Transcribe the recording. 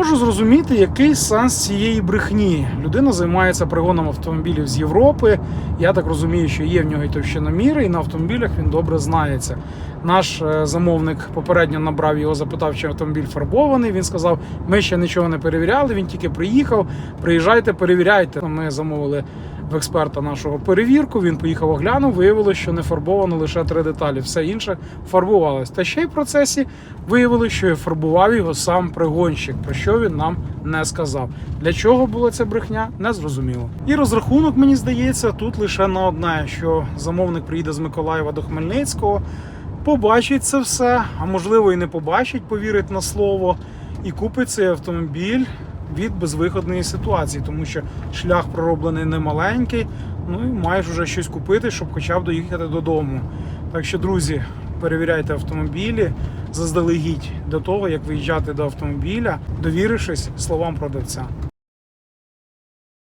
можу зрозуміти, який сенс цієї брехні. Людина займається пригоном автомобілів з Європи. Я так розумію, що є в нього і товщиноміри, і на автомобілях він добре знається. Наш е, замовник попередньо набрав його, запитав, чи автомобіль фарбований. Він сказав: ми ще нічого не перевіряли. Він тільки приїхав. Приїжджайте, перевіряйте. Ми замовили в експерта нашого перевірку. Він поїхав оглянув. Виявилося, що не фарбовано лише три деталі. Все інше фарбувалось. Та ще й в процесі виявилося, що фарбував його сам пригонщик, про що він нам не сказав. Для чого була ця брехня, не зрозуміло. І розрахунок, мені здається, тут лише на одне: що замовник приїде з Миколаєва до Хмельницького, побачить це все, а можливо і не побачить, повірить на слово, і купить цей автомобіль від безвиходної ситуації, тому що шлях пророблений не маленький. Ну і маєш вже щось купити, щоб хоча б доїхати додому. Так що, друзі, перевіряйте автомобілі заздалегідь до того, як виїжджати до автомобіля, довірившись словам продавця.